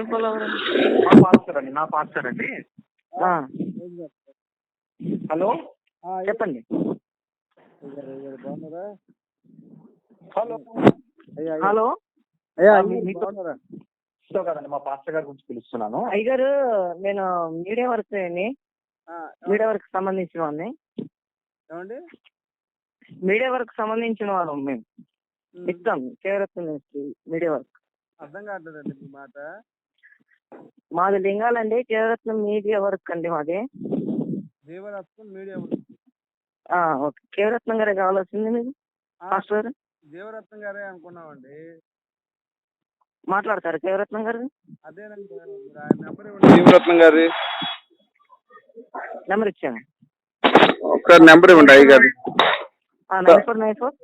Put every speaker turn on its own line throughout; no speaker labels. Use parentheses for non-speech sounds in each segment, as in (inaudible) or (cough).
Temple
pastor అండి నా pastor అండి. హలో?
చెప్పండి.
హలో.
అయ్యా
హలో.
సో కదండి మా పాస్టర్ గారి గురించి పిలుస్తున్నాను.
అయ్యగారు నేను మీడియా వర్క్
ఆ,
మీడియా వర్క్ సంబంధించిన వాడిని.
ఏమండి?
మీడియా వర్క్ సంబంధించిన వాళ్ళం మేము. ఇస్తాం కేవరత్న మీడియా వర్క్.
అర్థం కావట్లేదండి మీ మాట.
మాది లింగాలండి కేవరత్నం మీడియా వర్క్ అండి మాది.
జీవరత్నం మీడియా
ఆ, ఓకే. కేవరత్నం గారే కావాల్సింది మీకు మాస్టర్? గారు
జీవరత్నం గారే అనుకున్నామండి.
మాట్లాడతారు కేవరత్నం గారు?
అదేనండి ఆయన నెంబర్ ఇవ్వండి. జీవరత్నం గారి.
నెంబర్ ఇచ్చాను.
ఒకసారి నెంబర్ ఇవ్వండి అయ్య గారి.
Nine four nine four.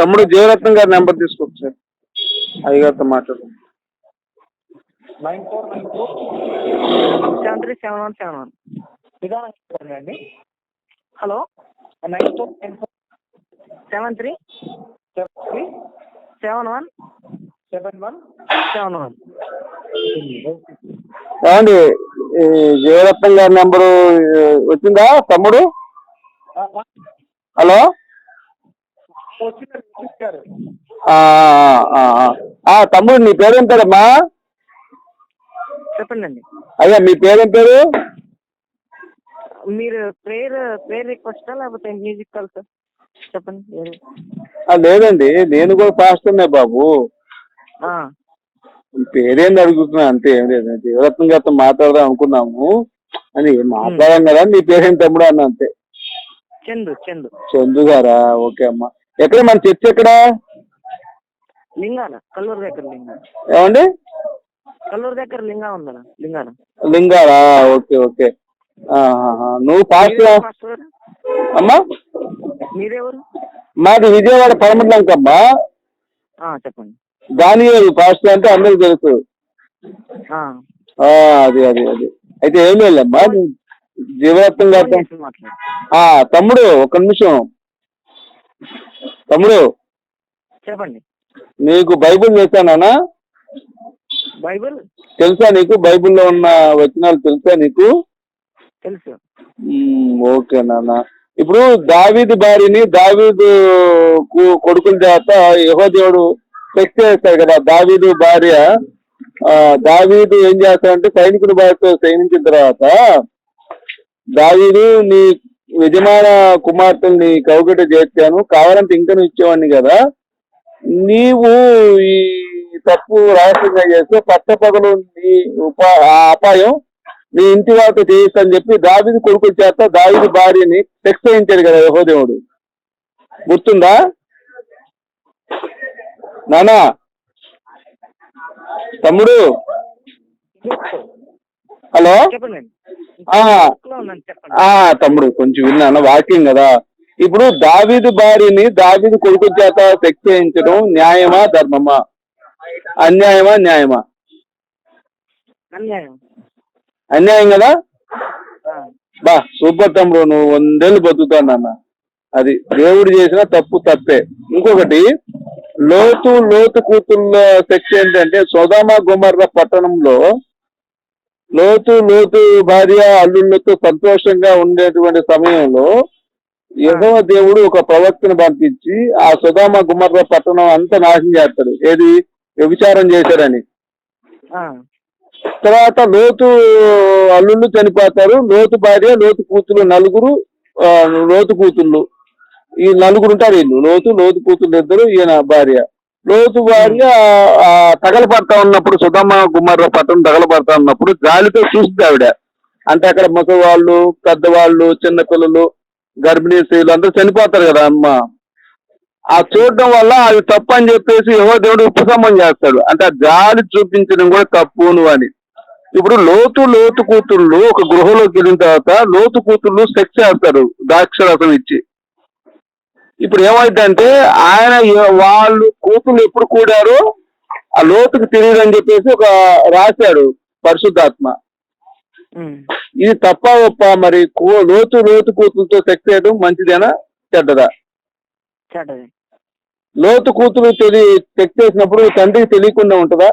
తమ్ముడు జీవరత్నం గారి నెంబర్ తీసుకోవచ్చు సార్ అయ్య గారితో మాట్లాడు
nine four nine four
seven three seven one. Seven one
నిదానం చెప్పండి అండి.
Hello?
Nine four nine four
seven three
seven three.
Seven one.
Seven one.
Seven one.
ఏమండి ఈ జీవరత్నం గారి నెంబరు వచ్చిందా తమ్ముడు? హలో? తమ్ముడు నీ పేరేం పేరమ్మా?
చెప్పండి
అయ్యా మీ పేరేం పేరు?
మీరు ప్రేయర్ ప్రేయర్ రిక్వెస్టా లేకపోతే మ్యూజిక్ కాల్ సార్? చెప్పండి
లేదండి నేను కూడా పాస్టర్నే బాబు. పేరేంది అడుగుతున్నా అంతే ఏం లేదు. జీవరత్నం గారితో మాట్లాడదాం అనుకున్నాము. అని మాట్లాడాం కదా నీ పేరేం తమ్ముడు అన్న అంతే.
చందు చందు.
చందు గారా? ఓకే అమ్మా. ఎక్కడ మన చర్చ్ ఎక్కడ?
లింగాల కల్లూరు దగ్గర లింగాల
ఏమండి?
కల్లూరు దగ్గర లింగా ఉందా లింగాల
లింగారా ఓకే ఓకే. నువ్వు
గారు?
అమ్మా?
మీరెవరు
మాది విజయవాడ పరమట్లంకమ్మా
ఆ, చెప్పండి.
దానియేలు పాస్టర్ అంటే అందరికి తెలుసు. అది అది అది. అయితే ఏం లేదమ్మా జీవరత్నం ఆ తమ్ముడు ఒక నిమిషం. తమ్ముడు.
చెప్పండి.
నీకు బైబిల్ తెలుసానా
బైబిల్?
తెలుసా నీకు? బైబిల్లో ఉన్న వచనాలు తెలుసా నీకు?
తెలుసు.
ఓకే నాన్న. ఇప్పుడు దావీదు భార్యని దావీదు కొడుకుల చేత యహో దేవుడు సెక్స్ చేస్తాడు కదా. దావీదు భార్య దావీదు ఏం చేస్తాడంటే సైనికుల భార్యతో సైనించిన తర్వాత దావీదు నీ యజమాన కుమార్తెలు నీ కౌగట చేర్చాను. కావాలంటే ఇంకా నువ్వు ఇచ్చేవాడిని కదా. నీవు ఈ తప్పు రహస్యంగా చేస్తే పట్టపగలు నీ ఉపా అపాయం నీ ఇంటి వాళ్ళతో చేయొచ్చు అని చెప్పి దావిది కొడుకు చేత దావిది భార్యని సెక్స్ చేయించాడు కదా యహోదేవుడు. గుర్తుందా? నానా? తమ్ముడు? హలో? ఆ, తమ్ముడు కొంచెం విన్నాను వాక్యం కదా. ఇప్పుడు దావీదు భార్యని దావీదు కొడుకు చేత సెక్స్ చేయించడం న్యాయమా ధర్మమా? అన్యాయమా న్యాయమా?
అన్యాయం.
అన్యాయం కదా? బా సూపర్ తమ్ముడు నువ్వు వందేళ్ళు బతుకుతానన్న అది దేవుడు చేసిన తప్పు తప్పే. ఇంకొకటి లోతు లోతు కూతుళ్ళ సెక్స్ ఏంటంటే సోదామ గుమర్ర పట్టణంలో లోతు లోతు భార్య అల్లుళ్ళతో సంతోషంగా ఉండేటువంటి సమయంలో యెహోవ దేవుడు ఒక ప్రవక్తను పంపించి ఆ సుధామ గుమర్ర పట్టణం అంతా నాశనం చేస్తాడు. ఏది? వ్యభిచారం చేశారని. తర్వాత లోతు అల్లుళ్ళు చనిపోతారు. లోతు భార్య లోతు కూతురు నలుగురు లోతు కూతుళ్ళు. ఈ నలుగురు ఉంటారు వీళ్ళు. లోతు లోతు కూతుళ్ళు ఇద్దరు ఈయన భార్య. లోతు భార్య ఆ, తగలబడతా ఉన్నప్పుడు సుధమ్మ గుమ్మర్ర పట్టణం తగలబడతా ఉన్నప్పుడు గాలితో చూస్తుంది ఆవిడ. అంటే అక్కడ ముసవాళ్ళు పెద్దవాళ్ళు చిన్న పిల్లలు గర్భిణీ స్త్రీలు అందరూ చనిపోతారు కదా అమ్మ. ఆ చూడడం వల్ల అది తప్పు అని చెప్పేసి ఏవో దేవుడు ఉపశమనం చేస్తాడు. అంటే ఆ గాలి చూపించడం కూడా తప్పు అని. ఇప్పుడు లోతు లోతు కూతుళ్ళు ఒక గృహలోకి వెళ్ళిన తర్వాత లోతు కూతుళ్ళు సెక్స్ చేస్తారు ద్రాక్షరసం ఇచ్చి. ఇప్పుడు ఏమైందంటే ఆయన వాళ్ళు కూతుళ్ళు ఎప్పుడు కూడారో ఆ లోతుకు తెలియదు అని చెప్పేసి ఒక రాశాడు పరిశుద్ధాత్మ. ఇది తప్ప ఒప్ప మరి? లోతు లోతు కూతురుతో సెక్స్ చేయడం మంచిదేనా? చెడ్డదా?
చెడ్డది.
లోతు కూతురు తెలి సెక్స్ చేసినప్పుడు తండ్రికి తెలియకుండా ఉంటుందా?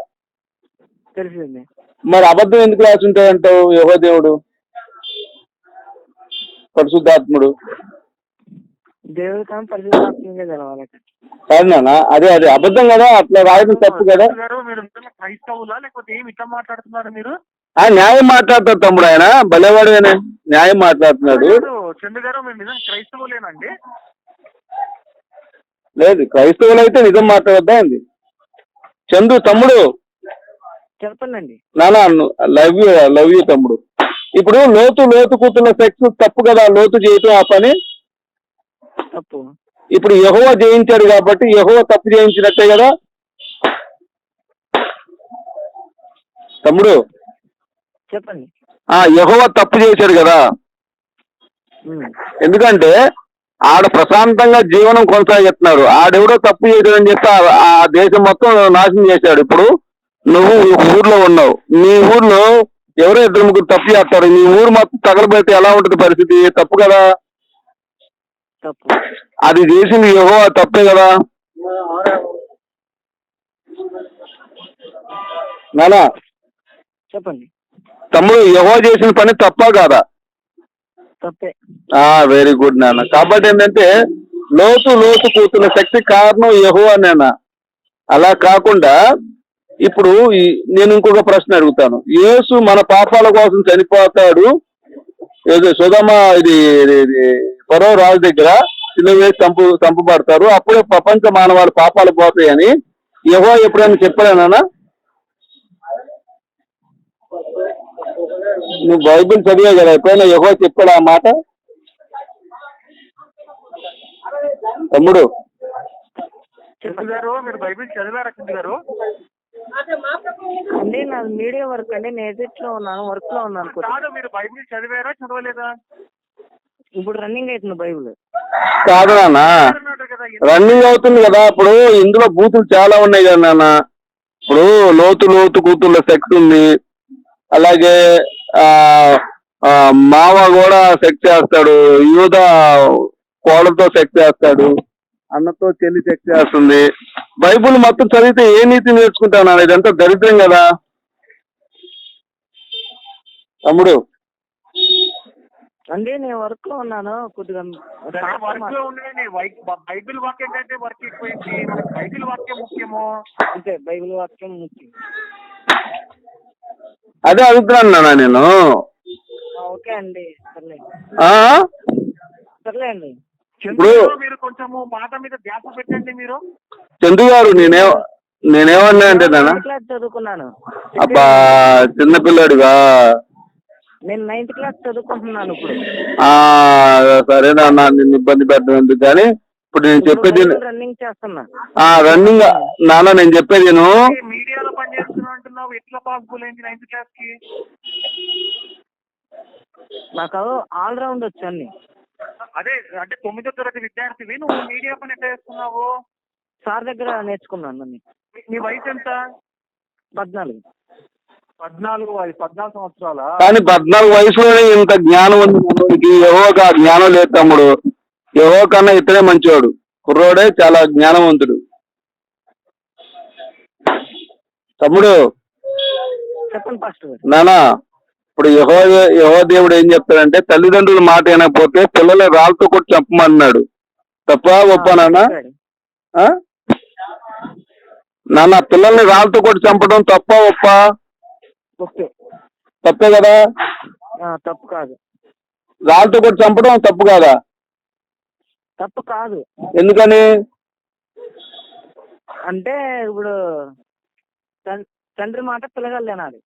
తెలిసింది.
మరి అబద్ధం ఎందుకు రాసి ఉంటాడంటావు యహో దేవుడు? పరిశుద్ధాత్ముడు.
దేవుడి కానీ తెలవాలి
నాన్న అదే అదే అబద్ధం కదా అట్లా రాయడం తప్పు కదా.
మీరు నిజంగా క్రైస్తవులా? లేకపోతే ఏమి ఇట్లా మాట్లాడుతున్నారు మీరు?
ఆ న్యాయం మాట్లాడతాడు తమ్ముడు ఆయన భలేవాడుగానే న్యాయం మాట్లాడుతున్నాడు.
చంద్ర గారు మీరు నిజంగా క్రైస్తవులేనండి.
లేదు క్రైస్తవులు అయితే నిజం మాట్లాడద్దా అండి చందు తమ్ముడు.
చెప్పండి
నానా లవ్ యూ లవ్ యూ తమ్ముడు. ఇప్పుడు లోతు లోతు కూతున్న సెక్స్ తప్పు కదా లోతు చేయటం ఆ పని?
తప్పు.
ఇప్పుడు యహోవ జయించాడు కాబట్టి యహోవ తప్పు చేయించినట్టే కదా? తమ్ముడు.
చెప్పండి.
ఆ యహోవ తప్పు చేశాడు కదా. ఎందుకంటే ఆడ ప్రశాంతంగా జీవనం కొనసాగిస్తున్నారు. ఆడెవడో తప్పు చేయడం అని చెప్పి ఆ- దేశం మొత్తం నాశనం చేశాడు. ఇప్పుడు నువ్వు ఊర్లో ఉన్నావు. నీ ఊర్లో ఎవరో ఇద్దరు ముగ్గురు తప్పు చేస్తారు. నీ ఊరు మొత్తం తగలబెడితే ఎలా ఉంటుంది పరిస్థితి? తప్పు కదా? అది చేసింది యహో తప్పే కదా? నానా
చెప్పండి.
తమ్ముడు యహో చేసిన పని తప్ప కాదా?
తప్పే.
వెరీ గుడ్ నాన్న. కాబట్టి ఏంటంటే లోతు లోతు కూతున్న శక్తి కారణం యహో నాన్న. అలా కాకుండా ఇప్పుడు నేను ఇంకొక ప్రశ్న అడుగుతాను. యేసు మన పాపాల కోసం చనిపోతాడు. సుధమ ఇది ఇది- పరో రాజు దగ్గర చిన్న వేసి చంపు చంపబడతారు. అప్పుడే ప్రపంచ మానవాళి పాపాలు పోతాయని యహో ఎప్పుడైనా చెప్పలేనా నువ్వు బైబిల్ చదివే కదా ఎప్పుడైనా యహో చెప్పాడు ఆ మాట? తమ్ముడు.
గారు మీరు బైబిల్ చదివారా చంద్ర గారు?
అండి నాది మీడియా వర్క్ అండి నేను ఎడిట్లో ఉన్నాను వర్క్లో ఉన్నాను కొద్దిగా.
కాదు మీరు బైబిల్ చదివారా చదవలేదా?
ఇప్పుడు రన్నింగ్ అవుతుంది బైబుల్.
కాదు నాన్న రన్నింగ్ అవుతుంది కదా ఇప్పుడు ఇందులో బూతులు చాలా ఉన్నాయి కదా నాన్న. ఇప్పుడు లోతు లోతు కూతుళ్ళ సెక్స్ ఉంది. అలాగే మావ కూడా సెక్స్ చేస్తాడు యూద కోడలతో సెక్స్ చేస్తాడు అన్నతో చెల్లి సెక్స్ చేస్తుంది. బైబుల్ మొత్తం చదివితే ఏ నీతి నేర్చుకుంటావు నాన్న? ఇదంతా దరిద్రం కదా? తమ్ముడు.
అండి నేను వర్క్లో ఉన్నాను కొద్దిగా
వర్క్లో ఉండండి. బైబిల్ వాక్యం కంటే వర్క్ ఎక్కువైంది. మనకి బైబిల్ వాక్యం ముఖ్యము?
అంతే బైబిల్ వాక్యం ముఖ్యం.
అదే అడుగుతున్నాను నాన్న నేను.
ఓకే అండి. సర్లే.
ఆ?
సర్లే అండి.
మీరు కొంచెము మాట మీద ధ్యాస పెట్టండి మీరు.
చందు గారు నేనే నేనేమన్నా అంటే
చదువుకున్నాను.
అబ్బా చిన్నపిల్లాడిగా
నేను నైన్త్ క్లాస్ చదువుకుంటున్నాను ఇప్పుడు.
ఆ సరే నాన్న నిన్ను ఇబ్బంది పెట్టడం ఎందుకు కానీ ఇప్పుడు నేను చెప్పేది
రన్నింగ్ చేస్తున్నా.
ఆ రన్నింగ్ నాన్న నేను చెప్పేది నేను
మీడియాలో పనిచేస్తున్నా అంటున్నావు. ఎట్లా పాసిబుల్ అయింది నైన్త్ క్లాస్కి?
నాకు ఆల్ రౌండ్ వచ్చు అన్ని
అదే అంటే తొమ్మిదో తరగతి విద్యార్థివి. నువ్వు మీడియా పని ఎట్లా చేస్తున్నావు?
సార్ దగ్గర నేర్చుకున్నాను
నీ- నీ వయసు ఎంత?
పద్నాలుగు.
పద్నాలుగు వయసు పద్నాలుగు సంవత్సరాల?
కానీ పద్నాలుగు వయసులోనే ఇంత జ్ఞానం ఉంది మనోడికి ఎవోకి ఆ జ్ఞానం లేదు తమ్ముడు. ఎవో కన్నా ఇతనే మంచివాడు. కుర్రోడే చాలా జ్ఞానవంతుడు. తమ్ముడు నానా ఇప్పుడు యహో యహో దేవుడు ఏం చెప్తాడంటే తల్లిదండ్రుల మాట వినకపోతే పిల్లల్ని రాళ్ళతో కొట్టి చంపమన్నాడు. తప్ప గొప్ప నాన్న? నాన్న పిల్లల్ని రాళ్ళతో కొట్టి చంపడం తప్ప ఒప్ప?
ఓకే.
తప్పే కదా?
తప్పు కాదు.
రాళ్ళతో కొట్టి చంపడం తప్పు కాదా?
తప్పు కాదు.
ఎందుకని?
అంటే ఇప్పుడు తండ్రి మాట పిల్లగాళ్ళు వినాలి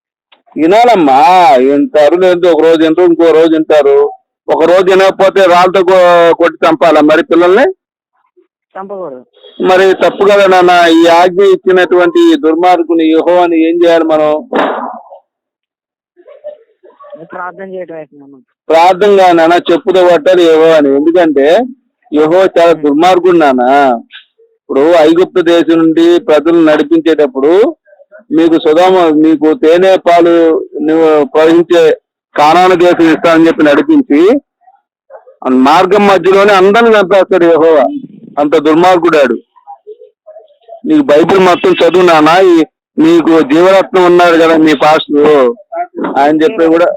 వినాలమ్మా వింటారు లేదు ఒక రోజు వింటారు ఇంకో రోజు వింటారు ఒక రోజు వినకపోతే రాళ్ళతో కొట్టి చంపాలా మరి పిల్లల్ని?
చంపకూడదు.
మరి తప్పు కదా నాన్న ఈ ఆజ్ఞ ఇచ్చినటువంటి దుర్మార్గుని యహో అని ఏం చేయాలి మనం?
ప్రార్థన మనం
ప్రార్థనగా నాన్న చెప్పుతో పట్టాలి యహో అని ఎందుకంటే యహో చాలా దుర్మార్గుడు నాన్న ఇప్పుడు ఐగుప్తు దేశం నుండి ప్రజలను నడిపించేటప్పుడు మీకు సుధామ మీకు తేనె పాలు ప్రవహించే కానాన దేశం ఇస్తానని చెప్పి నడిపించి మార్గం మధ్యలోనే అందరిని చంపేస్తాడు యహోవా. అంత దుర్మార్గుడాడు. నీకు బైబిల్ మొత్తం చదువు నాన్న ఈ మీకు జీవరత్నం ఉన్నాడు కదా మీ పాస్టర్. ఆయన చెప్పే కూడా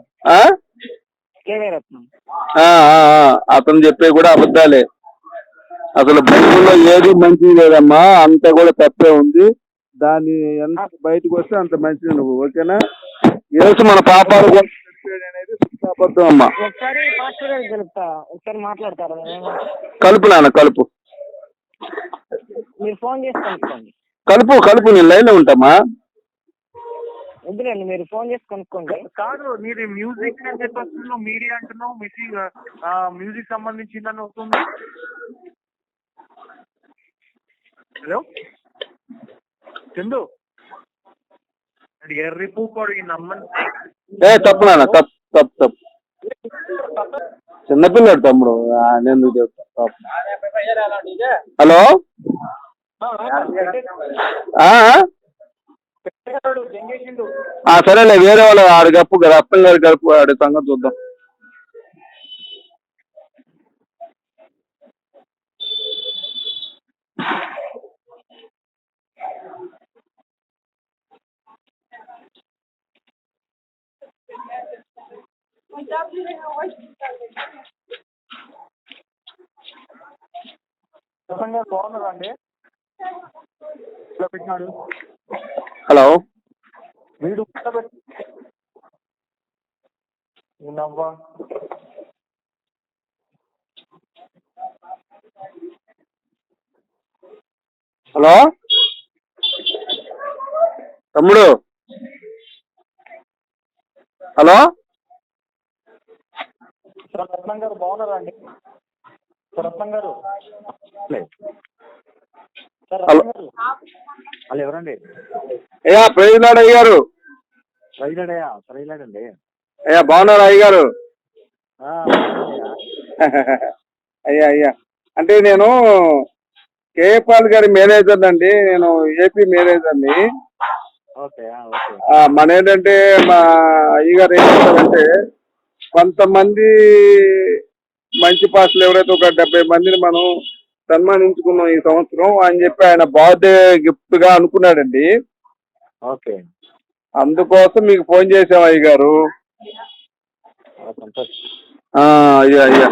అతను చెప్పే కూడా అబద్ధాలే. అసలు బైబిల్లో ఏది మంచిది లేదమ్మా అంతా కూడా తప్పే ఉంది. దాన్ని ఎంత బయటకు వస్తే అంత మంచిది నువ్వు ఓకేనా? యేసు మన పాపాలు అనేది అబద్ధం అమ్మా.
ఒకసారి పాస్టర్ గారికి తెలుపుతా ఒకసారి మాట్లాడతారా? మీరు?
కలుపు నాన్న కలుపు.
మీరు ఫోన్ చేసి కనుక్కోండి.
కలుపు కలుపు నేను లైన్లో ఉంటామా?
వద్దులేండి మీరు ఫోన్ చేసి కనుక్కోండి.
కాదు నీది మ్యూజిక్ అని చెప్పి మీడియా అంటున్నావు మ్యూజిక్ మ్యూజిక్ సంబంధించిందని వస్తుంది. హలో? చందు? ఎర్రి పూకోడు ఈ నమ్మని.
ఏ తప్పు నాన్న తప్పు తప్పు తప్పు. చిన్నపిల్లాడు తమ్ముడు ఆ, నేను ఎందుకు చెప్తా తప్పు. హలో? ఆ, ఆ? సరేలే వేరే వాళ్ళు ఆడు గప్పు కదా అప్పం గారి గడుపు ఆడి సంగతి చూద్దాం.
బాగున్నారా అండి పెట్టినాడు.
హలో.
వీడు నవ్వా
హలో. తమ్ముడు. హలో
రత్నం గారు బాగున్నారా అండి రత్నం గారు సార్
హలో.
రత్నం గారు ఎవరండి
అయ్యా ప్రేజనాడు అయ్యారు
రైలాడయా రైలాడండి
అయ్యా బాగున్నారు అయ్యగారు. అయ్యా అయ్యా. అంటే నేను కేపాల్ గారి మేనేజర్ అండి. నేను ఏపీ మేనేజర్ని. మన ఏంటంటే మా అయ్యగారు ఏం చేస్తారంటే కొంతమంది మంచి పాస్టర్లు ఎవరైతే ఒక డెబ్బై మందిని మనం సన్మానించుకున్నాం ఈ సంవత్సరం అని చెప్పి ఆయన బర్త్డే గిఫ్ట్గా అనుకున్నాడండి.
ఓకే.
అందుకోసం మీకు ఫోన్ చేసాం అయ్యగారు.
ఆ, సంతోష్.
ఆ, అయ్యా అయ్యా.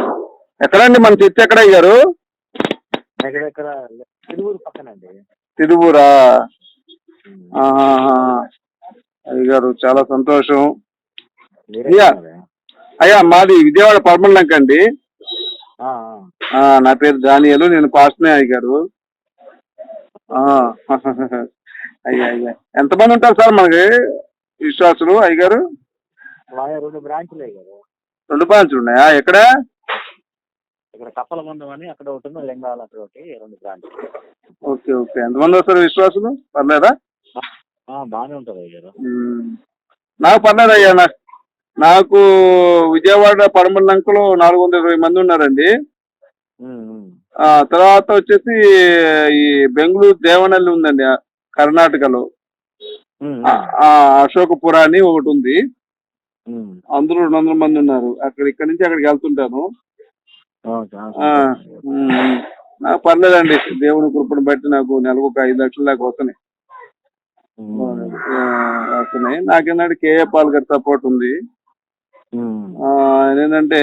ఎక్కడండి? మన చర్చ ఎక్కడ అయ్యారు
తిరువురు పక్కనండి.
తిరువురా? ఆహాహా. అయ్యగారు చాలా సంతోషం. అయ్యా. అయ్యా మాది విజయవాడ పర్మలంక అండి. నా పేరు దానియలు నేను పాస్నే అయ్యారు అయ్యా అయ్యా. ఎంతమంది ఉంటారు సార్ మనకి? విశ్వాసులు.
మా రెండు బ్రాంచ్లే కదా.
రెండు బ్రాంచ్లు ఉన్నాయా? ఎక్కడ?
ఇక్కడ కప్పల మందం అని అక్కడ ఒకటి లింగాల అక్కడ ఒకటి రెండు బ్రాంచ్
ఓకే ఓకే. ఎంతమంది వస్తారు విశ్వాసులు? పర్లేదా?
బాగానే ఉంటుంది గారు
ఉమ్. నాకు పర్లేదు అయ్యా నాకు నాకు విజయవాడ పడమలంకలో నాలుగు వందల ఇరవై మంది ఉన్నారండి. ఆ తర్వాత వచ్చేసి ఈ బెంగళూరు దేవనల్లి ఉందండి కర్ణాటకలో. అశోకపుర అని ఒకటి ఉంది. అందులో రెండు వందల మంది ఉన్నారు. అక్కడ ఇక్కడ నుంచి అక్కడికి వెళ్తుంటాను. పర్లేదండి. దేవుని కృపను బట్టి నాకు నెలకు ఒక ఐదు లక్షల దాకా వస్తున్నాయి. వస్తున్నాయి. నాకేంటంటే కేఏ పాల్ గారి సపోర్ట్ ఉంది. ఏంటంటే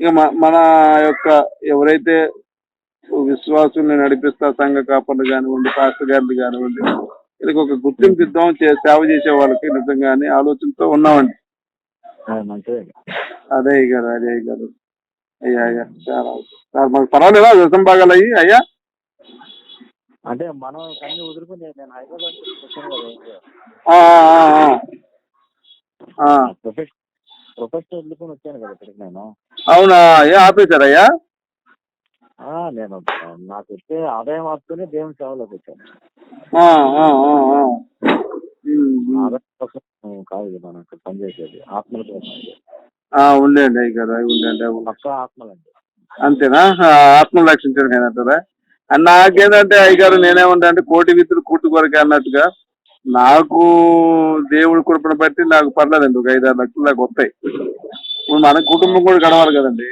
ఇక మన యొక్క ఎవరైతే విశ్వాసుల్ని నడిపిస్తా సంఘ కాపర్లు కానివ్వండి పాస్టర్ గారిని కానివ్వండి వీళ్ళకి ఒక గుర్తింపు ఇద్దాం సేవ చేసే వాళ్ళకి నిజంగానే ఆలోచనతో ఉన్నామండి. అదే గారు అదే గారు అయ్యా అయ్యా చాలా మాకు పర్వాలేదా? వ్యవసాయం బాగాలి అయ్యి? అయ్యా?
అంటే మనం వదులుకుని నేను హైదరాబాద్ కదా ప్రొఫెషన్ వదులుకొని వచ్చాను కదా ఇక్కడికి నేను
అవునా ఏ ఆపేశారయ్యా
ఆ, నేను నాకు వచ్చే ఆదాయం వస్తూనే దేవుని సేవలోకి వచ్చాను
ఆ, ఆ, ఆ, ఆ. ఉమ్, ఉమ్.
ఆదాయం కోసం కాదు ఇది మనం ఇక్కడ పనిచేసేది ఆత్మల కోసం ఇది.
ఆ, ఉండండి అయ్య అవి ఉండండి.
పక్క ఆత్మలండి
అంతేనా ఆ, ఆత్మను రక్షించడం అంటారా నాకేంటంటే అయ్యగారు నేనేమంటా అంటే కోటి విత్తులు కూటు కొరకే అన్నట్టుగా నాకు దేవుడి కృపను బట్టి నాకు పర్లేదండి. ఒక ఐదారు లక్షలు దాకా వస్తాయి. ఇప్పుడు మన కుటుంబం కూడా గడవాలి కదండి.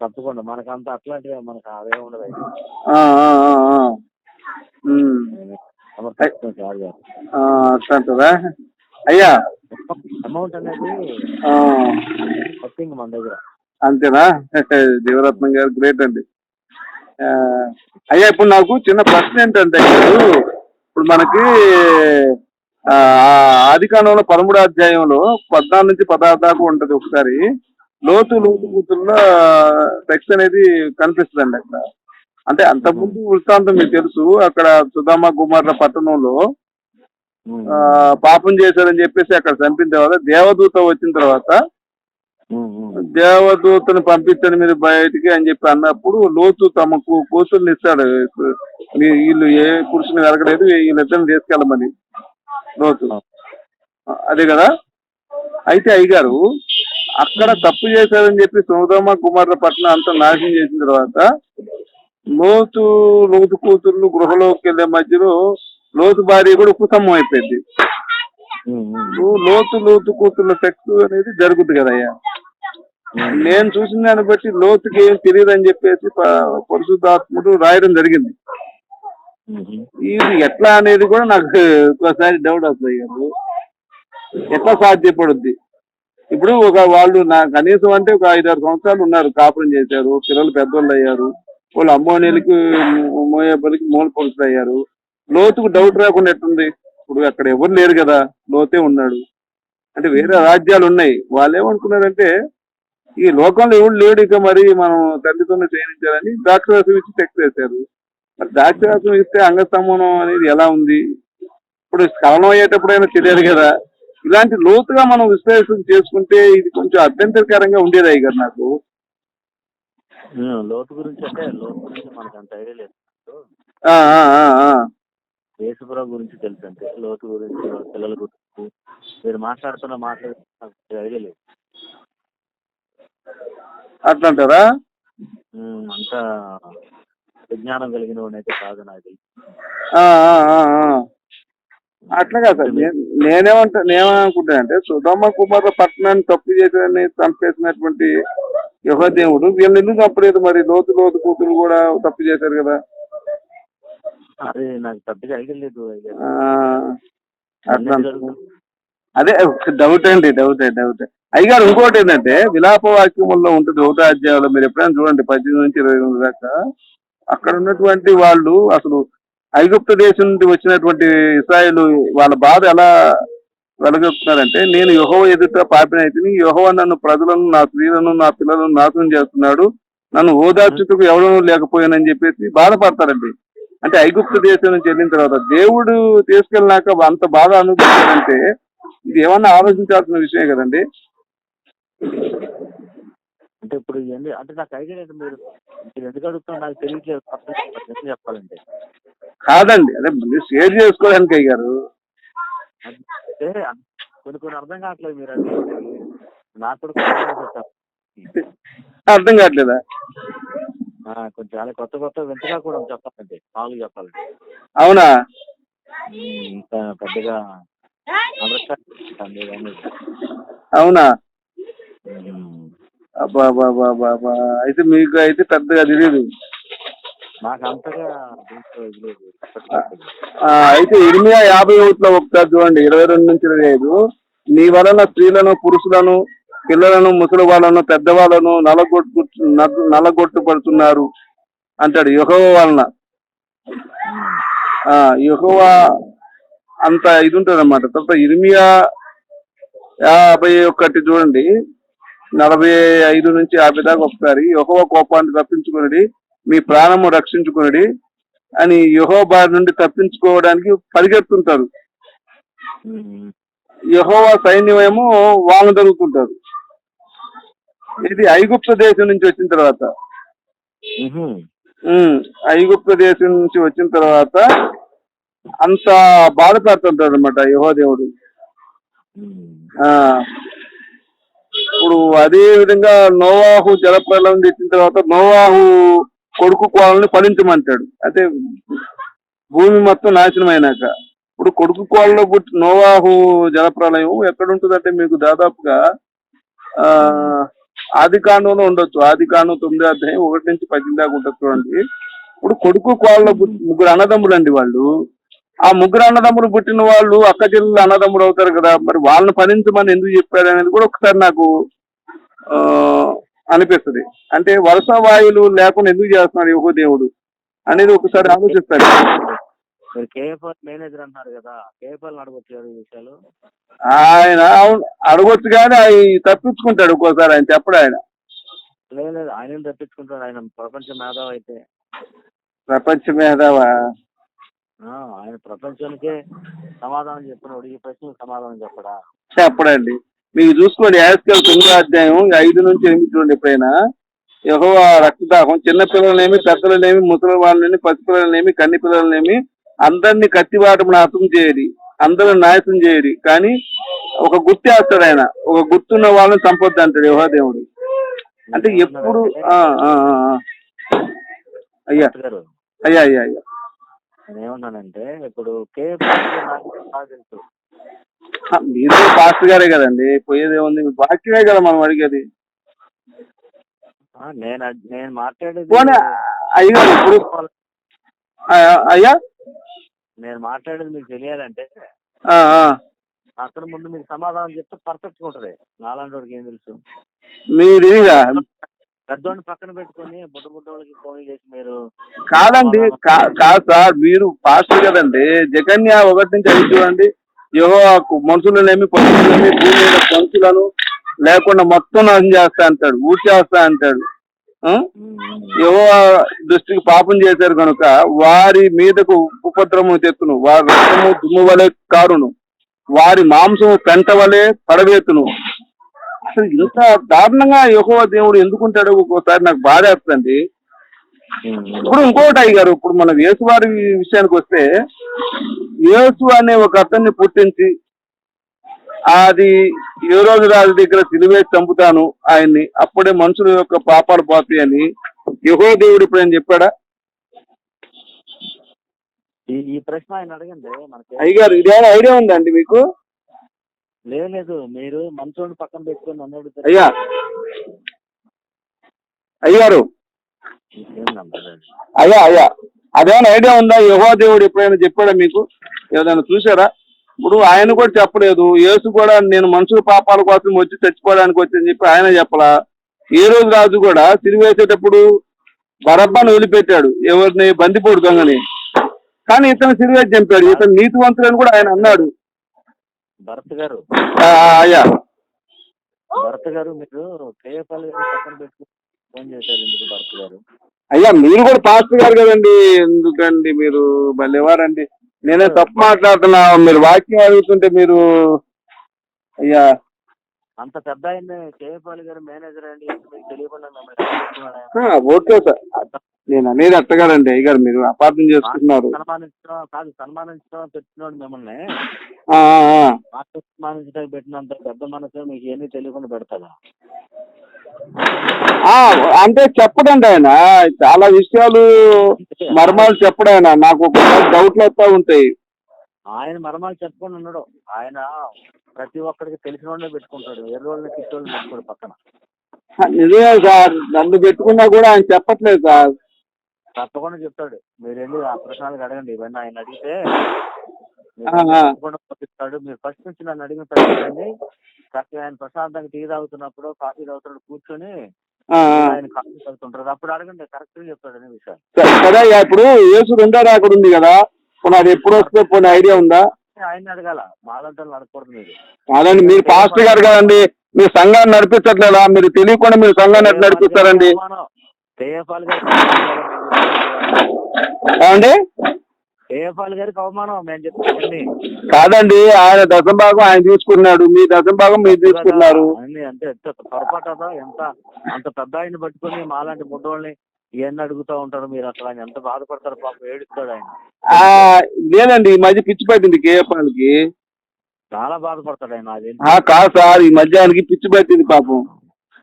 తప్పకుండా. మనకు అంత అట్లాంటివి మనకు ఆదాయం ఉండదు
అట్లా అంటారా అయ్యా.
అమౌంట్ అనేది మన దగ్గర.
అంతేనా? (laughs) జీవరత్నం గారు గ్రేట్ అండి. అయ్యా ఇప్పుడు నాకు చిన్న ప్రశ్న ఏంటంటే ఇప్పుడు మనకి ఆ, ఆది కాలంలో పదమూడో అధ్యాయంలో పద్నాలుగు నుంచి పదహారు దాకా ఉంటది ఒకసారి. లోతు లోతు కూతుల్లో టెక్స్ట్ అనేది కనిపిస్తుంది అండి అక్కడ. అంటే అంతకుముందు వృత్తాంతం మీకు తెలుసు అక్కడ సుధామ కుమార్ల పట్టణంలో ఆ, పాపం చేశారని చెప్పేసి అక్కడ చంపిన తర్వాత దేవదూత వచ్చిన తర్వాత దేవదూతను పంపించండి మీరు బయటికి అని చెప్పి అన్నప్పుడు లోతు తమకు కూతుర్ని ఇస్తాడు. వీళ్ళు ఏ పురుషుని వెరగలేదు వీళ్ళిద్దరిని తీసుకెళ్ళమని లోతు. అదే కదా? అయితే అయ్యగారు అక్కడ తప్పు చేశారని చెప్పి సోదమ కుమారుల పట్నం అంతా నాశనం చేసిన తర్వాత లోతు లోతు కూతుర్లు గృహలోకి వెళ్ళే మధ్యలో లోతు భార్య కూడా కుటుంబం అయిపోయింది. లోతు లోతు కూతుర్ల సెక్స్ అనేది జరుగుతుంది కదయ్యా? నేను చూసిన దాన్ని బట్టి లోతుకి ఏం తెలియదు అని చెప్పేసి పరిశుద్ధాత్ముడు రాయడం జరిగింది. ఇది ఎట్లా అనేది కూడా నాకు ఒకసారి డౌట్ వస్తుంది గారు ఎట్లా సాధ్యపడుద్ది? ఇప్పుడు ఒక వాళ్ళు నా కనీసం అంటే ఒక ఐదారు సంవత్సరాలు ఉన్నారు కాపురం చేశారు పిల్లలు పెద్దోళ్ళు అయ్యారు వాళ్ళు అమ్మోనీలకి మోయేపల్లికి మూల పురుషులు అయ్యారు. లోతుకు డౌట్ రాకుండా ఎట్టుంది ఇప్పుడు అక్కడ ఎవరు లేరు కదా లోతే ఉన్నాడు. అంటే వేరే రాజ్యాలు ఉన్నాయి. వాళ్ళు ఏమనుకున్నారంటే ఈ లోకంలో ఎవడు లేడు ఇక మరి మనం తండ్రితోనే చేయనించాలని ద్రాక్షరసం ఇచ్చి టెక్స్ వేశారు మరి ద్రాక్షరసం ఇస్తే అంగస్తంభనం అనేది ఎలా ఉంది? ఇప్పుడు స్ఖలనం అయ్యేటప్పుడైనా తెలియదు కదా. ఇలాంటి లోతుగా మనం విశ్లేషణ చేసుకుంటే ఇది కొంచెం అభ్యంతరకరంగా ఉండేది అయ్యి గారు నాకు
లోతు గురించి అంటే లోతు గురించి మనకు అంత ఐడియా లేదు. యేసుప్రభు గురించి తెలుసు అంతే. లోతు గురించి పిల్లల గురించి. మీరు మాట్లాడుతున్న మాట్లాడు నాకు ఐడియా లేదు.
అట్లా అంటారా
ఉమ్, అంత విజ్ఞానం కలిగిన వాడినైతే కాదు నాకు.
అట్లా కాదు సార్. నేనేమంటా నేనేమనుకుంటా అంటే సుధమ్మ కుమార పట్టణాన్ని తప్పు చేశారని చంపేసినటువంటి యువదేవుడు వీళ్ళని ఎందుకు చంపలేదు మరి? లోతు లోతు కూతురు కూడా తప్పు చేశారు కదా.
అది నాకు పెద్దగా
అట్లా? అదే డౌట్ అండి డౌట్ డౌట్ అయ్యగారు ఇంకోటి ఏంటంటే విలాప వాక్యముల్లో ఉంటుంది ఒకటో అధ్యాయంలో మీరు ఎప్పుడైనా చూడండి పద్దెనిమిది నుంచి ఇరవై ఎనిమిది దాకా. అక్కడ ఉన్నటువంటి వాళ్ళు అసలు ఐగుప్త దేశం నుండి వచ్చినటువంటి ఇస్రాయేల్ వాళ్ళ బాధ ఎలా వెలగొస్తున్నారంటే నేను యహో ఎదుట పాపినైతిని యహో నన్ను ప్రజలను నా స్త్రీలను నా పిల్లలను నాశనం చేస్తున్నాడు. నన్ను ఓదార్చుటకు ఎవరూ లేకపోయానని చెప్పేసి బాధపడతారండి. అంటే ఐగుప్త దేశం నుంచి వెళ్ళిన తర్వాత దేవుడు తీసుకెళ్ళినాక అంత బాధ అనుభవించారంటే ఇది ఏమన్నా ఆలోచించాల్సిన విషయం కదండి.
అంటే ఇప్పుడు ఏంటి అంటే నాకు ఐడియా లేదు మీరు మీరు ఎందుకు అడుగుతున్నా నాకు తెలియట్లేదు. ఎందుకు చెప్పాలంటే.
కాదండి అదే మళ్ళీ షేర్ చేసుకోవడానికి అయ్యారు.
అంటే కొన్ని కొన్ని అర్థం కావట్లేదు మీరు అది నాకు కూడా అర్థం కావట్లేదు. కొంచెం చాలా కొత్త కొత్త వింతగా కూడా చెప్పాలంటే మామూలుగా చెప్పాలంటే.
అవునా?
ఇంకా పెద్దగా
అవునా?
ఉమ్,
అబ్బా అబ్బా అబ్బా అబ్బా అబ్బా. అయితే మీకు అయితే పెద్దగా తెలియదు అయితే ఇర్మియా యాభై ఒకటిలో ఒకసారి చూడండి ఇరవై రెండు నుంచి ఇరవై ఐదు. నీ వలన స్త్రీలను పురుషులను పిల్లలను ముసలి వాళ్ళను పెద్దవాళ్ళను నలగొట్టు నల- నలగొట్టుపడుతున్నారు అంటాడు యహోవ వలన. ఆ యహోవ అంత ఇది ఉంటుంది అనమాట తర్వాత ఇర్మియా యాభై ఒకటి చూడండి. నలభై ఐదు నుంచి యాభై దాకా ఒకసారి యహోవ కోపాన్ని తప్పించుకుని మీ ప్రాణము రక్షించుకుని అని యహో బారి నుండి తప్పించుకోవడానికి పరిగెత్తుంటారు. యహోవా సైన్యమేమో వాళ్ళని జరుగుతుంటారు ఇది ఐగుప్త దేశం నుంచి వచ్చిన తర్వాత. ఐగుప్త దేశం నుంచి వచ్చిన తర్వాత అంత బాధపడుతుంటాడు అనమాట యహో దేవుడు.
ఉమ్,
ఆ ఇప్పుడు అదే విధంగా నోవాహు జలప్రలయం తెచ్చిన తర్వాత నోవాహు కొడుకు కోళ్ళని ఫలించమంటాడు అంటే భూమి మొత్తం నాశనం అయినాక. ఇప్పుడు కొడుకు కోళ్ళలో పుట్టి నోవాహు జలప్రలయం ఎక్కడ ఉంటుందంటే మీకు దాదాపుగా ఆ ఆది కాండంలో ఉండొచ్చు. ఆది కాండం తొమ్మిది అధ్యాయం ఒకటి నుంచి పద్దెనిమిది దాకా ఉంటుంది చూడండి. ఇప్పుడు కొడుకు కోళ్ళలో ముగ్గురు అన్నదమ్ములు అండి వాళ్ళు. ఆ ముగ్గురు అన్నదమ్ముడు పుట్టిన వాళ్ళు అక్క చెల్లెలు అన్నదమ్ముడు అవుతారు కదా. మరి వాళ్ళని ఫలించమని ఎందుకు చెప్పాడు అనేది కూడా ఒకసారి నాకు ఆ, అనిపిస్తుంది. అంటే వరుస వాయువులు లేకుండా ఎందుకు చేస్తున్నాడు యువ దేవుడు అనేది ఒకసారి ఆలోచిస్తాడు
మేనేజర్ అంటున్నారు కదా కేఎఫ్ఆర్ అడగొచ్చు కదా ఈ విషయాలు?
ఆయన అవును అడగొచ్చు కానీ అవి తప్పించుకుంటాడు ఒక్కోసారి ఆయన చెప్పడు ఆయన.
లేదు ఆయన తప్పించుకుంటాడు ఆయన ప్రపంచ మేధావి అయితే.
ప్రపంచ మేధావా?
ఆయన ప్రపంచానికే సమాధానం చెప్పినోడు ఈ ప్రశ్నకు సమాధానం చెప్పడా?
చెప్పడండి. మీకు చూసుకోండి యాస్కల్ తొమ్మిదో అధ్యాయం ఐదు నుంచి ఎనిమిది చూడండి ఎప్పుడైనా. యహో రక్తదాహం చిన్న పిల్లలనేమి పెద్దలనేమి ముసలి వాళ్ళని పసిపిల్లలనేమి కన్ని పిల్లలనేమి అందరినీ కత్తివాటమున హతం చేయడి అందరూ నాశనం చేయడి. కానీ ఒక గుర్తు వేస్తాడు ఆయన. ఒక గుర్తున్న వాళ్ళని చంపొద్దు అంటాడు యహో దేవుడు. అంటే ఎప్పుడు. అయ్యా. అయ్యా అయ్యా అయ్యా.
నేను ఏమన్నానంటే ఇప్పుడు బాగా తెలుసు.
మీరు పాస్టర్ గారే కదండి పోయేది ఏముంది? వాక్యమే కదా మనం అడిగేది.
నేను నేను మాట్లాడేది
పోనీ అయ్యా ఇప్పుడు అయ్యా?
నేను మాట్లాడేది మీకు తెలియాలంటే. అక్కడ ముందు మీకు సమాధానం చెప్తే పర్ఫెక్ట్గా ఉంటది. నాలాంటి వాడికి ఏం తెలుసు?
మీరు
పెద్దోడిని పక్కన పెట్టుకొని బుడ్డ బుడ్డ వాళ్ళకి ఫోన్ చేసి మీరు
కాదండి కాదు సార్ మీరు పాస్టర్ కదండి. జగన్య ఒకటి నుంచి ఐదు చూడండి. యహో మనుషులనేమి పశువులనేమి భూమి మీద పంచులను లేకుండా మొత్తం నాశనం చేస్తా అంటాడు ఊరి చేస్తా అంటాడు? యహో దృష్టికి పాపం చేశారు కనుక వారి మీదకు ఉపద్రవము తెత్తును వారి రక్తము దుమ్ము వలె కారును వారి మాంసము పెంట వలె పడవేతును. అసలు ఇంత దారుణంగా యహో దేవుడు ఎందుకుంటాడో ఒక్కోసారి నాకు బాధ వేస్తుందండి. ఇప్పుడు ఇంకోటి అయ్యారు ఇప్పుడు మన యేసు వారి విషయానికి వస్తే యేసు అనే ఒక అతన్ని పుట్టించి అది ఏ రోజు రాజు దగ్గర సిలువేసి చంపుతాను ఆయన్ని. అప్పుడే మనుషుల యొక్క పాపాలు పోతాయి అని యహో దేవుడు ఇప్పుడు ఆయన చెప్పాడా?
ఈ ప్రశ్న ఆయన అడగండి మనకి.
అయ్యగారు ఇదేమైనా ఐడియా ఉందండి మీకు?
లేదు మీరు మంచోడు పక్కన పెట్టుకొని అన్నాడు
అయ్యా. అయ్యారు. అయ్యా అయ్యా. అదేమైనా ఐడియా ఉందా? యహో దేవుడు ఎప్పుడైనా చెప్పాడా మీకు? ఏదైనా చూసారా ఇప్పుడు ఆయన కూడా చెప్పలేదు. యేసు కూడా నేను మనుషుల పాపాల కోసం వచ్చి చచ్చిపోవడానికి వచ్చి చెప్పి ఆయన చెప్పలా. ఏ రోజు రాజు కూడా సిరివేసేటప్పుడు బరబ్బాను వదిలిపెట్టాడు. ఎవరిని? బందిపోడు దొంగని. కానీ ఇతను సిరివేసి చంపాడు. ఇతను నీతివంతులని కూడా ఆయన అన్నాడు.
భరత్ గారు.
అయ్యా
భరత్ గారు మీరు కేఎఫ్ఎల్ గారు పక్కన పెట్టుకుని ఫోన్ చేశారు ఎందుకు భరత్ గారు?
అయ్యా మీరు కూడా పాస్టర్ గారు కదండి ఎందుకండి మీరు భలేవారండి. నేనే తప్పు మాట్లాడుతున్నా మీరు వాక్యం అడుగుతుంటే మీరు అయ్యా.
అంత పెద్ద ఆయన కేఎఫ్ఎల్ గారు మేనేజర్ అండి మీకు తెలియకుండా
ఓకే సార్. నేను అనేది అట్టగారండి అయ్యగారు మీరు అపార్థం చేసుకుంటున్నారు.
సన్మానించడం కాదు సన్మానించడం పెట్టినోడు మిమ్మల్ని. సన్మానించడానికి పెట్టినంత పెద్ద మనసు మీకు ఏమీ తెలియకుండా పెడతాదా
ఆ, అంటే చెప్పడండి ఆయన. చాలా విషయాలు మర్మాలు చెప్పడు ఆయన. నాకు డౌట్లు వస్తా ఉంటాయి.
ఆయన మర్మాలు చెప్పుకొని ఉన్నాడు ఆయన ప్రతి ఒక్కరికి తెలిసిన వాళ్ళనే పెట్టుకుంటాడు. ఎర్రోళ్ళని కిట్టోళ్ళని పెట్టుకోడు పక్కన.
నిజమే సార్. నన్ను పెట్టుకున్నా కూడా ఆయన చెప్పట్లేదు సార్.
తప్పకుండా చెప్తాడు. మీరు వెళ్ళి ఆ ప్రశ్నలకు అడగండి. ఇవన్నీ ఆయన అడిగితే. తప్పకుండా పంపిస్తాడు. మీరు ఫస్ట్ నుంచి నన్ను అడిగిన ప్రశ్నలన్నీ కాస్త ఆయన ప్రశాంతంగా టీ తాగుతున్నప్పుడు కాఫీ తాగుతున్నప్పుడు కూర్చొని. ఆయన కాఫీ తాగుతుంటారు. అప్పుడు అడగండి. కరెక్ట్గా చెప్తాడు అనే విషయాలు
సరే ఇప్పుడు యేసు రెండో రాకడ ఉంది కదా. అది ఎప్పుడు వస్తే పోనీ ఐడియా ఉందా?
ఆయన అడగాల. మాలంటే అడగకూడదు మీరు.
కాదండి మీరు పాస్టర్ గారు కదండి మీరు సంఘాన్ని నడిపించట్లేదా? మీరు తెలియకుండా మీరు సంఘాన్ని ఎట్లా నడిపిస్తారండి? ఏమండి?
కేఎఫ్ఆల్ గారికి అవమానం మేము చెప్తామండి.
కాదండి ఆయన దశంభాగం ఆయన తీసుకున్నాడు మీ దశంభాగం మీరు తీసుకున్నారు.
అన్ని అంతే ఎంత పొరపాటదా ఎంత అంత పెద్ద ఆయన పట్టుకొని మాలాంటి ముడ్డోళ్ళని ఇవన్నీ అడుగుతా ఉంటారు మీరు ఆయన ఎంత బాధపడతారు పాపం ఏడుస్తాడు ఆయన.
ఆ, లేదండి ఈ మధ్య పిచ్చి పట్టింది కేఎఫ్ఆల్కి
చాలా బాధపడతాడు ఆయన అది
కాదు సార్ ఈ మధ్య ఆయనకి పిచ్చి పట్టింది పాపం.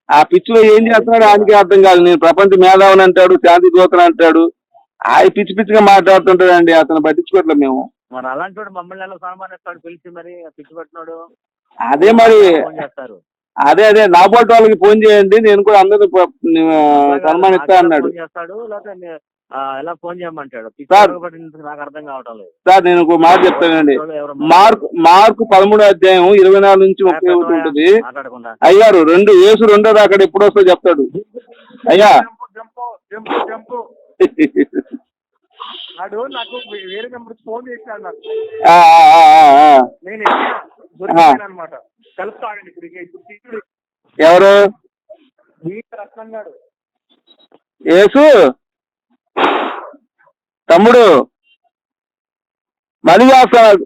ఆ పిచ్చిలో ఏం చేస్తున్నాడో ఆయనకి అర్థం కాదు నేను ప్రపంచ మేధావుని అంటాడు శాంతి దూతని అంటాడు. ఆ పిచ్చి పిచ్చిగా మాట్లాడుతుంటాడండి అతను పట్టించుకోవట్లేదు మేము.
మరి అలాంటి వాడు మమ్మల్ని ఎలా సన్మానిస్తాడు పిలిచి మరి పిచ్చి పట్టినాడు?
అదే మరి.
చేస్తారు.
అదే అదే నా బోట్ వాళ్ళకి ఫోన్ చేయండి నేను కూడా అందరూ ప- ఆ, సన్మానిస్తా అన్నాడు.
ఎలా ఫోన్ చేయమంటాడు?
సార్.
పట్టినందుకు నాకు అర్థం కావటం లేదు.
సార్ నేను ఒక మాట చెప్తానండి. మార్కు మార్కు పదమూడో అధ్యాయం ఇరవై నాలుగు నుంచి ముప్పై ఒకటి ఉంటుంది. అయ్యారు రెండు ఏసు రెండో అక్కడ ఎప్పుడు వస్తో చెప్తాడు. అయ్యా (laughs)
వాడు నాకు వేరే నెంబర్ ఫోన్ చేశాడు నాకు. నేను దొరికాను అనమాట కలుపుతాడండి ఇప్పుడు ఇప్పుడు తీసుకుడు
ఎవరు?
రత్నం గారు
ఏసు తమ్ముడు? మళ్ళీ చేస్తాను